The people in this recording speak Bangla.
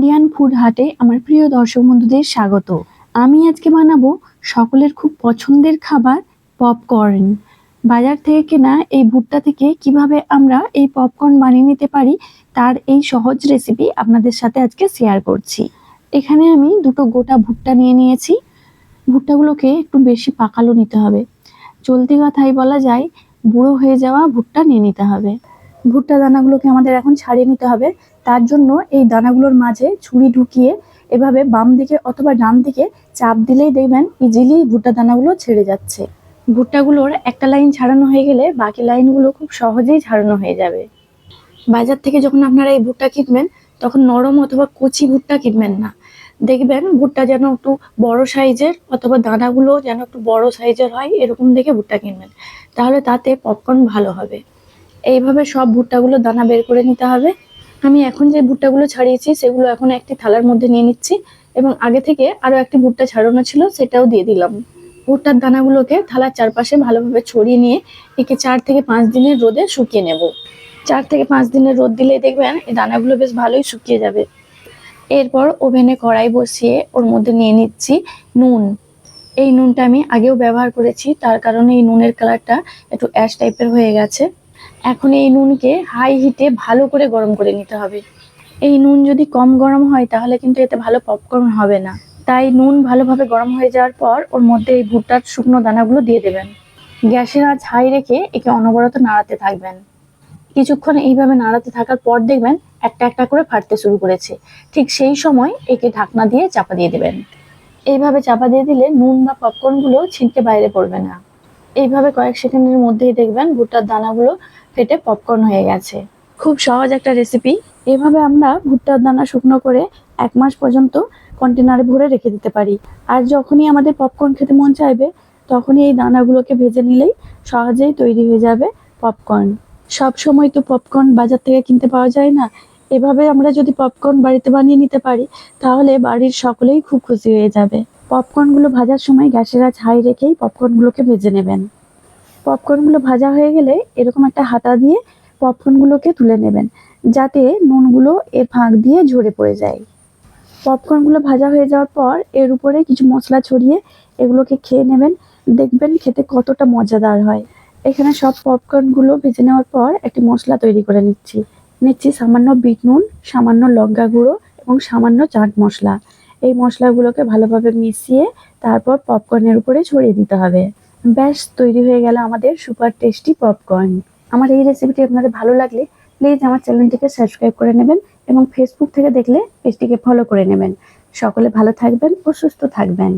ইন্ডিয়ান ফুড হাটে আমার প্রিয় দর্শক বন্ধুদের স্বাগত। আমি আজকে বানাবো সকলের খুব পছন্দের খাবার পপকর্ন। বাজার থেকে কেনা এই ভুট্টা থেকে কীভাবে আমরা এই পপকর্ন বানিয়ে নিতে পারি তার এই সহজ রেসিপি আপনাদের সাথে আজকে শেয়ার করছি। এখানে আমি দুটো গোটা ভুট্টা নিয়ে নিয়েছি। ভুট্টাগুলোকে একটু বেশি পাকালো নিতে হবে। চলতি কথাই বলা যায়, বুড়ো হয়ে যাওয়া ভুট্টা নিয়ে নিতে হবে। ভুট্টা দানাগুলোকে আমাদের এখন ছাড়িয়ে নিতে হবে। তার জন্য এই দানাগুলোর মাঝে ছুরি ঢুকিয়ে এভাবে বাম দিকে অথবা ডান দিকে চাপ দিলেই দেখবেন ইজিলি ভুট্টা দানাগুলো ছেড়ে যাচ্ছে। ভুট্টাগুলোর একটা লাইন ছাড়ানো হয়ে গেলে বাকি লাইনগুলো খুব সহজেই ছাড়ানো হয়ে যাবে। বাজার থেকে যখন আপনারা এই ভুট্টা কিনবেন, তখন নরম অথবা কচি ভুট্টা কিনবেন না। দেখবেন ভুট্টা যেন একটু বড় সাইজের অথবা দানাগুলো যেন একটু বড় সাইজের হয়, এরকম দেখে ভুট্টা কিনবেন। তাহলে তাতে পপকর্ন ভালো হবে। এইভাবে সব ভুট্টাগুলো দানা বের করে নিতে হবে। আমি এখন যে ভুট্টাগুলো ছাড়িয়েছি, সেগুলো এখন একটি থালার মধ্যে নিয়ে নিচ্ছি এবং আগে থেকে আরও একটি ভুট্টা ছাড়ানো ছিল, সেটাও দিয়ে দিলাম। ভুট্টার দানাগুলোকে থালার চারপাশে ভালোভাবে ছড়িয়ে নিয়ে একে চার থেকে পাঁচ দিনের রোদে শুকিয়ে নেব। চার থেকে পাঁচ দিনের রোদ দিলে দেখবেন এই দানাগুলো বেশ ভালোই শুকিয়ে যাবে। এরপর ওভেনে কড়াই বসিয়ে ওর মধ্যে নিয়ে নিচ্ছি নুন। এই নুনটা আমি আগেও ব্যবহার করেছি, তার কারণে এই নুনের কালারটা একটু অ্যাশ টাইপের হয়ে গেছে। এখন এই নুনকে হাই হিটে ভালো করে গরম করে নিতে হবে। এই নুন যদি কম গরম হয়, তাহলে কিন্তু এতে ভালো পপকর্ন হবে না। তাই নুন ভালোভাবে গরম হয়ে যাওয়ার পর, ওর মধ্যে এই ভুট্টার শুকনো দানাগুলো দিয়ে দেবেন। গ্যাসের আঁচ হাই রেখে একে অনবরত নাড়াতে থাকবেন। কিছুক্ষণ এইভাবে নাড়াতে থাকার পর দেখবেন একটা একটা করে ফাটতে শুরু করেছে। ঠিক সেই সময় একে ঢাকনা দিয়ে চাপা দিয়ে দেবেন। এইভাবে চাপা দিয়ে দিলে নুন বা পপকর্নগুলো ছিটকে বাইরে পড়বে না। এইভাবে কয়েক সেকেন্ডের মধ্যেই দেখবেন ভুট্টার দানাগুলো ফেটে পপকর্ন হয়ে গেছে। খুব সহজ একটা রেসিপি এভাবে আমরা ভুট্টার দানা শুকনো করে এক মাস পর্যন্ত কন্টেনারে ভরে রেখে দিতে পারি। আর যখনই আমাদের পপকর্ন খেতে মন চাইবে, তখনই এই দানাগুলোকে ভেজে নিলেই সহজেই তৈরি হয়ে যাবে পপকর্ন সব সময় তো পপকর্ন বাজার থেকে কিনতে পাওয়া যায় না। এভাবে আমরা যদি পপকর্ন বাড়িতে বানিয়ে নিতে পারি, তাহলে বাড়ির সকলেই খুব খুশি হয়ে যাবে। পপকর্নগুলো ভাজার সময় গ্যাসের আঁচ হাই রেখেই পপকর্নগুলোকে ভেজে নেবেন। পপকর্নগুলো ভাজা হয়ে গেলে এরকম একটা হাতা দিয়ে পপকর্নগুলোকে তুলে নেবেন, যাতে নুনগুলো এ ফাঁক দিয়ে ঝরে পড়ে যায়। পপকর্নগুলো ভাজা হয়ে যাওয়ার পর এর উপরে কিছু মশলা ছড়িয়ে এগুলোকে খেয়ে নেবেন। দেখবেন খেতে কতটা মজাদার হয়। এখানে সব পপকর্নগুলো ভেজে নেওয়ার পর একটি মশলা তৈরি করে নিচ্ছি। নিচ্ছি সামান্য বিট নুন, সামান্য লঙ্কা গুঁড়ো এবং সামান্য চাট মশলা। এই মশলাগুলোকে ভালোভাবে মিশিয়ে তারপর পপকর্নের উপরে ছড়িয়ে দিতে হবে। ব্যাস, তৈরি হয়ে গেল আমাদের সুপার টেস্টি পপকর্ন আমার এই রেসিপিটি আপনাদের ভালো লাগলে প্লিজ আমার চ্যানেলটিকে সাবস্ক্রাইব করে নেবেন এবং ফেসবুক থেকে দেখলে পেজটিকে ফলো করে নেবেন। সকলে ভালো থাকবেন ও সুস্থ থাকবেন।